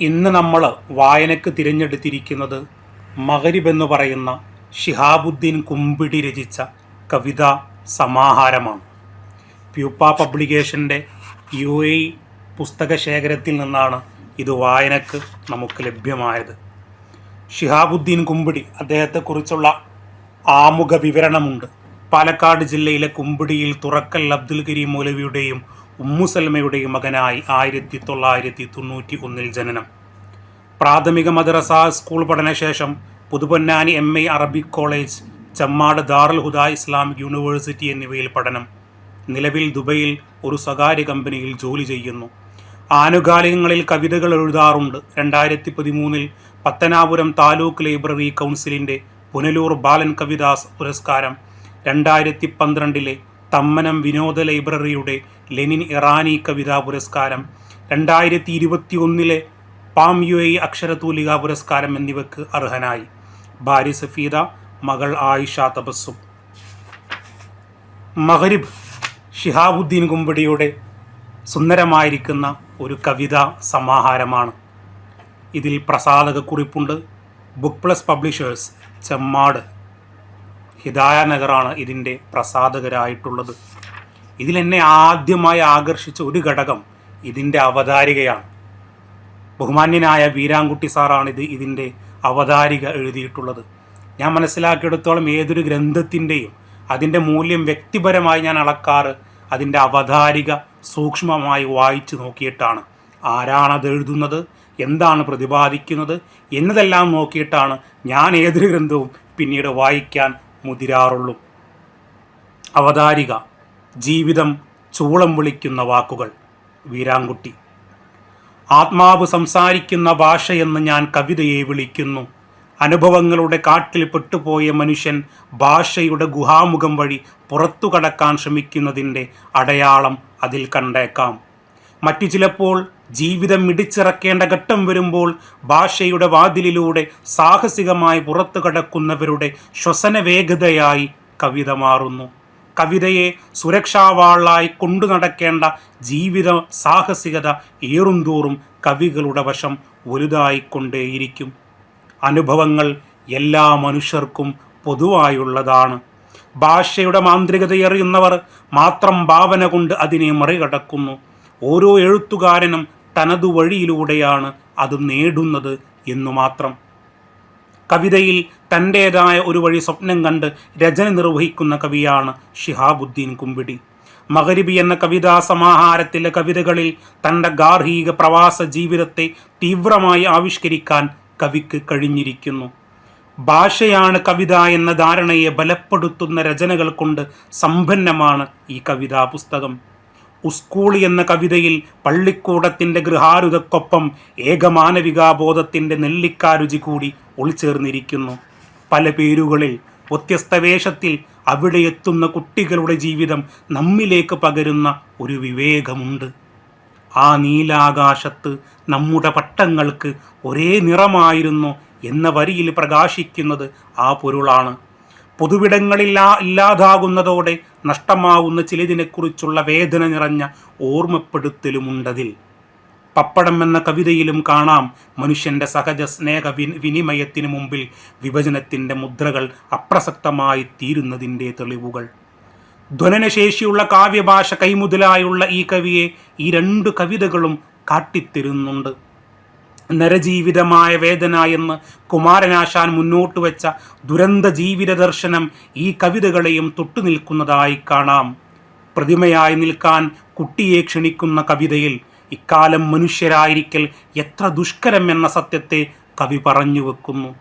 ഇന്ന് നമ്മൾ വായനക്ക് തിരഞ്ഞെടുത്തിരിക്കുന്നത് മകരിബ് എന്ന് പറയുന്ന ഷിഹാബുദ്ദീൻ കുമ്പിടി രചിച്ച കവിതാ സമാഹാരമാണ്. പ്യൂപ്പ പബ്ലിക്കേഷന്റെ യു എ പുസ്തക ശേഖരത്തിൽ നിന്നാണ് ഇത് വായനക്ക് നമുക്ക് ലഭ്യമായത്. ഷിഹാബുദ്ദീൻ കുമ്പിടി അദ്ദേഹത്തെക്കുറിച്ചുള്ള ആമുഖ വിവരണമുണ്ട്. പാലക്കാട് ജില്ലയിലെ കുമ്പിടിയിൽ തുറക്കൽ അബ്ദുൽ കരീം മൗലവിയുടെയും ഉമ്മുസൽമയുടെയും മകനായി ആയിരത്തി തൊള്ളായിരത്തി തൊണ്ണൂറ്റി ഒന്നിൽ ജനനം. പ്രാഥമിക മദ്രസ school പഠനശേഷം Puthuponnani M A Arabic college Chemmad Darul Huda Islamic university എന്നിവയിൽ പഠനം. നിലവിൽ ദുബൈയിൽ ഒരു സ്വകാര്യ കമ്പനിയിൽ ജോലി ചെയ്യുന്നു. ആനുകാലികങ്ങളിൽ കവിതകൾ എഴുതാറുണ്ട്. രണ്ടായിരത്തി പതിമൂന്നിൽ പത്തനാപുരം താലൂക്ക് ലൈബ്രറി കൗൺസിലിന്റെ പുനലൂർ ബാലൻ കവിതാസ് പുരസ്കാരം. രണ്ടായിരത്തി പന്ത്രണ്ടിലെ തമ്മനം വിനോദ ലൈബ്രറിയുടെ ലെനിൻ ഇറാനി കവിതാ പുരസ്കാരം രണ്ടായിരത്തി ഇരുപത്തി ഒന്നിലെ പാം യു എ അക്ഷരതൂലിക പുരസ്കാരം എന്നിവയ്ക്ക് അർഹനായി. ഭാര്യ സഫീദ മകൾ ആയിഷ തപസ്സും. മഹരിബ് ഷിഹാബുദ്ദീൻ കുമ്പടിയുടെ സുന്ദരമായിരിക്കുന്ന ഒരു കവിതാ സമാഹാരമാണ്. ഇതിൽ പ്രസാധകക്കുറിപ്പുണ്ട് book plus publishers Chemmad. Hidaya നഗറാണ് ഇതിന്റെ പ്രസാധകരായിട്ടുള്ളത്. ഇതിലെന്നെ ആദ്യമായി ആകർഷിച്ച ഒരു ഘടകം ഇതിന്റെ അവതാരികയാണ്. ബഹുമാന്യനായ വീരാങ്കുട്ടി സാറാണ് ഇത് ഇതിന്റെ അവതാരിക എഴുതിയിട്ടുള്ളത്. ഞാൻ മനസ്സിലാക്കിയെടുത്തോളം ഏതൊരു ഗ്രന്ഥത്തിന്റെയും അതിന്റെ മൂല്യം വ്യക്തിപരമായി ഞാൻ അളക്കാറ് അതിന്റെ അവതാരിക സൂക്ഷ്മമായി വായിച്ചു നോക്കിയിട്ടാണ്. ആരാണത് എഴുതുന്നത്? എന്താണ് പ്രതിപാദിക്കുന്നത്? എന്നതെല്ലാം നോക്കിയിട്ടാണ് ഞാൻ ഏതൊരു ഗ്രന്ഥവും പിന്നീട് വായിക്കാൻ മുതിരാറുള്ളൂ. അവതാരിക ജീവിതം ചൂളം വിളിക്കുന്ന വാക്കുകൾ. വീരാങ്കുട്ടി. ആത്മാവ് സംസാരിക്കുന്ന ഭാഷയെന്ന് ഞാൻ കവിതയെ വിളിക്കുന്നു. അനുഭവങ്ങളുടെ കാട്ടിൽ പെട്ടുപോയ മനുഷ്യൻ ഭാഷയുടെ ഗുഹാമുഖം വഴി പുറത്തു കടക്കാൻ ശ്രമിക്കുന്നതിന്റെ അടയാളം അതിൽ കണ്ടേക്കാം. മറ്റു ചിലപ്പോൾ ജീവിതം ഇടിച്ചിറക്കേണ്ട ഘട്ടം വരുമ്പോൾ ഭാഷയുടെ വാതിലിലൂടെ സാഹസികമായി പുറത്തു കടക്കുന്നവരുടെ ശ്വസന വേഗതയായി കവിത മാറുന്നു. കവിതയെ സുരക്ഷാവാളായി കൊണ്ടു നടക്കേണ്ട ജീവിത സാഹസികത ഏറുംതോറും കവികളുടെ വശം വലുതായിക്കൊണ്ടേയിരിക്കും. അനുഭവങ്ങൾ എല്ലാ മനുഷ്യർക്കും പൊതുവായുള്ളതാണ്. ഭാഷയുടെ മാന്ത്രികതയറിയുന്നവർ മാത്രം ഭാവന കൊണ്ട് അതിനെ മറികടക്കുന്നു. ഓരോ എഴുത്തുകാരനും തനതു വഴിയിലൂടെയാണ് അത് നേടുന്നത് എന്നു മാത്രം. കവിതയിൽ തന്റേതായ ഒരു വഴി സ്വപ്നം കണ്ട് രചന നിർവഹിക്കുന്ന കവിയാണ് ഷിഹാബുദ്ദീൻ കുമ്പിടി. മകരിബി എന്ന കവിതാ സമാഹാരത്തിലെ കവിതകളിൽ തന്റെ ഗാർഹിക പ്രവാസ ജീവിതത്തെ തീവ്രമായി ആവിഷ്കരിക്കാൻ കവിക്ക് കഴിഞ്ഞിരിക്കുന്നു. ഭാഷയാണ് കവിത എന്ന ധാരണയെ ബലപ്പെടുത്തുന്ന രചനകൾ കൊണ്ട് സമ്പന്നമാണ് ഈ കവിതാ പുസ്തകം. ഉസ്കൂളി എന്ന കവിതയിൽ പള്ളിക്കൂടത്തിന്റെ ഗൃഹാരുതക്കൊപ്പം ഏകമാനവികാബോധത്തിന്റെ നെല്ലിക്കാരുചി കൂടി ഒളിച്ചേർന്നിരിക്കുന്നു. പല പേരുകളിൽ വ്യത്യസ്ത വേഷത്തിൽ അവിടെ എത്തുന്ന കുട്ടികളുടെ ജീവിതം നമ്മിലേക്ക് പകരുന്ന ഒരു വിവേകമുണ്ട്. ആ നീലാകാശത്ത് നമ്മുടെ പട്ടങ്ങൾക്ക് ഒരേ നിറമായിരുന്നു എന്ന വരിയിൽ പ്രകാശിക്കുന്നത് ആ പൊരുളാണ്. പൊതുവിടങ്ങളില്ലാ ഇല്ലാതാകുന്നതോടെ നഷ്ടമാവുന്ന ചിലതിനെക്കുറിച്ചുള്ള വേദന നിറഞ്ഞ ഓർമ്മപ്പെടുത്തലുമുണ്ടതിൽ. പപ്പടം എന്ന കവിതയിലും കാണാം മനുഷ്യന്റെ സഹജ സ്നേഹ വി വിനിമയത്തിന് മുമ്പിൽ വിഭജനത്തിന്റെ മുദ്രകൾ അപ്രസക്തമായി തീരുന്നതിന്റെ തെളിവുകൾ. ധ്വനനശേഷിയുള്ള കാവ്യഭാഷ കൈമുതലായുള്ള ഈ കവിയെ ഈ രണ്ട് കവിതകളും കാട്ടിത്തരുന്നുണ്ട്. നരജീവിതമായ വേദന എന്ന് കുമാരനാശാൻ മുന്നോട്ട് വെച്ച ദുരന്ത ജീവിത ദർശനം ഈ കവിതകളെയും തൊട്ടു നിൽക്കുന്നതായി കാണാം. പ്രതിമയായി നിൽക്കാൻ കുട്ടിയെ ക്ഷണിക്കുന്ന കവിതയിൽ ഇക്കാലം മനുഷ്യരായിരിക്കൽ എത്ര ദുഷ്കരം എന്ന സത്യത്തെ കവി പറഞ്ഞു വെക്കുന്നു.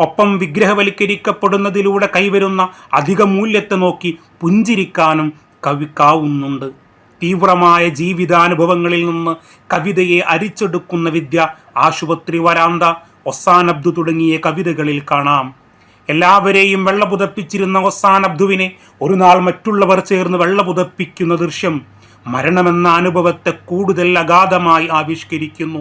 ഒപ്പം വിഗ്രഹവൽക്കരിക്കപ്പെടുന്നതിലൂടെ കൈവരുന്ന അധിക മൂല്യത്തെ നോക്കി പുഞ്ചിരിക്കാനും കവിക്കാവുന്നുണ്ട്. തീവ്രമായ ജീവിതാനുഭവങ്ങളിൽ നിന്ന് കവിതയെ അരിച്ചെടുക്കുന്ന വിദ്യ ആശുപത്രി വരാന്ത ഒസാനബ്ദു തുടങ്ങിയ കവിതകളിൽ കാണാം. എല്ലാവരെയും വെള്ള പുതപ്പിച്ചിരുന്ന ഒസാനബ്ദുവിനെ ഒരു നാൾ മറ്റുള്ളവർ ചേർന്ന് വെള്ള പുതപ്പിക്കുന്ന ദൃശ്യം മരണമെന്ന അനുഭവത്തെ കൂടുതൽ അഗാധമായി ആവിഷ്കരിക്കുന്നു.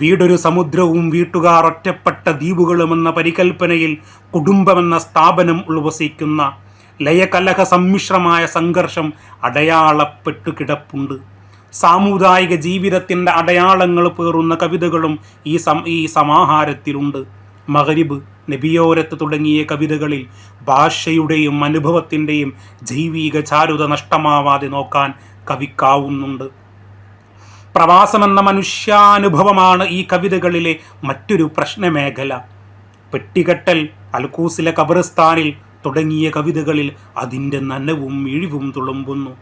വീടൊരു സമുദ്രവും വീട്ടുകാർ ഒറ്റപ്പെട്ട ദ്വീപുകളുമെന്ന പരികൽപ്പനയിൽ കുടുംബമെന്ന സ്ഥാപനം ഉൾവസിക്കുന്ന ലയകലഹ സമ്മിശ്രമായ സംഘർഷം അടയാളപ്പെട്ടു കിടപ്പുണ്ട്. സാമുദായിക ജീവിതത്തിന്റെ അടയാളങ്ങൾ പേറുന്ന കവിതകളും ഈ സം ഈ സമാഹാരത്തിലുണ്ട്. മകരിബ് നബിയോരത്ത് തുടങ്ങിയ കവിതകളിൽ ഭാഷയുടെയും അനുഭവത്തിന്റെയും ജൈവിക ചാരുത നഷ്ടമാവാതെ നോക്കാൻ കവിക്കാവുന്നുണ്ട്. പ്രവാസമെന്ന മനുഷ്യാനുഭവമാണ് ഈ കവിതകളിലെ മറ്റൊരു പ്രശ്നമേഖല. പെട്ടികെട്ടൽ അൽക്കൂസിലെ ഖബറിസ്ഥാനിൽ തുടങ്ങിയ കവിതകളിൽ അതിന്റെ നനവും ഇഴിവും തുളുമ്പുന്നു.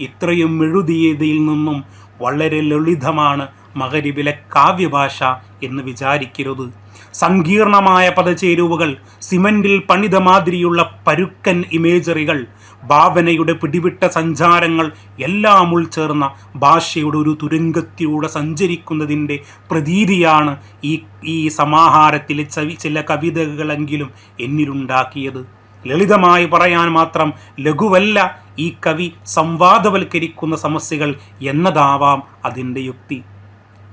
ഇത്രയും എഴുതിയതിൽ നിന്നും വളരെ ലളിതമാണ് മകരിബിലെ കാവ്യഭാഷ എന്ന് വിചാരിക്കരുത്. സങ്കീർണമായ പദചേരുവകൾ സിമന്റിൽ പണിത മാതിരിയുള്ള പരുക്കൻ ഇമേജറികൾ ഭാവനയുടെ പിടിവിട്ട സഞ്ചാരങ്ങൾ എല്ലാം ഉൾച്ചേർന്ന ഭാഷയുടെ ഒരു തുരങ്കത്തിലൂടെ സഞ്ചരിക്കുന്നതിന്റെ പ്രതീതിയാണ് ഈ ഈ സമാഹാരത്തിലെ ചില കവിതകളെങ്കിലും എന്നിലുണ്ടാക്കിയത്. ലളിതമായി പറയാൻ മാത്രം ലഘുവല്ല ഈ കവി സംവാദവൽക്കരിക്കുന്ന സമസ്യകൾ എന്നതാവാം അതിന്റെ യുക്തി.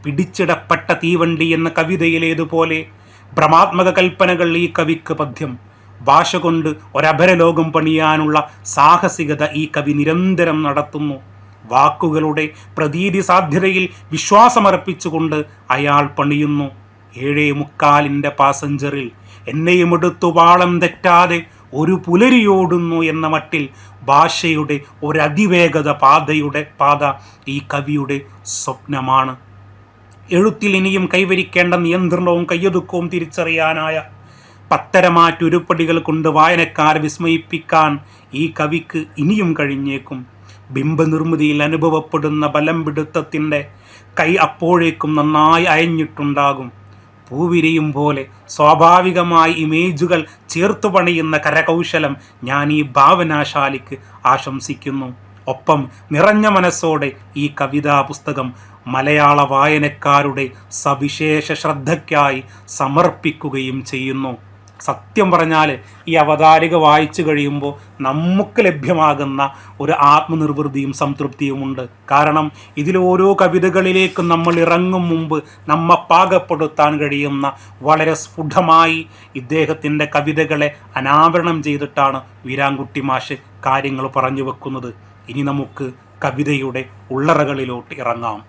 പിടിച്ചിടപ്പെട്ട തീവണ്ടി എന്ന കവിതയിലേതുപോലെ ഭ്രമാത്മക കൽപ്പനകൾ ഈ കവിക്ക് പദ്യം. ഭാഷ കൊണ്ട് ഒരഭരലോകം പണിയാനുള്ള സാഹസികത ഈ കവി നിരന്തരം നടത്തുന്നു. വാക്കുകളുടെ പ്രതീതി സാധ്യതയിൽ വിശ്വാസമർപ്പിച്ചുകൊണ്ട് അയാൾ പണിയുന്നു. ഏഴേ മുക്കാലിന്റെ പാസഞ്ചറിൽ എന്നെയും എടുത്തു വാളം തെറ്റാതെ ഒരു പുലരിയോടുന്നു എന്ന മട്ടിൽ ഭാഷയുടെ ഒരതിവേഗത പാതയുടെ പാത ഈ കവിയുടെ സ്വപ്നമാണ്. എഴുത്തിൽ ഇനിയും കൈവരിക്കേണ്ട നിയന്ത്രണവും കയ്യൊതുക്കവും തിരിച്ചറിയാനായ പത്തരമാറ്റുരുപ്പടികൾ കൊണ്ട് വായനക്കാരെ വിസ്മയിപ്പിക്കാൻ ഈ കവിക്ക് ഇനിയും കഴിഞ്ഞേക്കും. ബിംബനിർമ്മിതിയിൽ അനുഭവപ്പെടുന്ന ബലം പിടുത്തത്തിന്റെ കൈ അപ്പോഴേക്കും നന്നായി അയഞ്ഞിട്ടുണ്ടാകും. പൂവിരിയും പോലെ സ്വാഭാവികമായി ഇമേജുകൾ ചേർത്തു പണിയുന്ന കരകൗശലം ഞാൻ ഈ ഭാവനാശാലിക്ക് ആശംസിക്കുന്നു. ഒപ്പം നിറഞ്ഞ മനസ്സോടെ ഈ കവിതാ പുസ്തകം മലയാള വായനക്കാരുടെ സവിശേഷ ശ്രദ്ധയ്ക്കായി സമർപ്പിക്കുകയും ചെയ്യുന്നു. സത്യം പറഞ്ഞാൽ ഈ അവതാരിക വായിച്ചു കഴിയുമ്പോൾ നമുക്ക് ലഭ്യമാകുന്ന ഒരു ആത്മനിർവൃതിയും സംതൃപ്തിയുമുണ്ട് കാരണം ഇതിൽ ഓരോ കവിതകളിലേക്കും നമ്മൾ ഇറങ്ങും മുമ്പ് നമ്മെ പാകപ്പെടുത്താൻ കഴിയുന്ന വളരെ സ്ഫുടമായി ഇദ്ദേഹത്തിന്റെ കവിതകളെ അനാവരണം ചെയ്തിട്ടാണ് വീരാങ്കുട്ടി മാഷ് കാര്യങ്ങൾ പറഞ്ഞു വെക്കുന്നത്. ഇനി നമുക്ക് കവിതയുടെ ഉള്ളറകളിലോട്ട് ഇറങ്ങാം.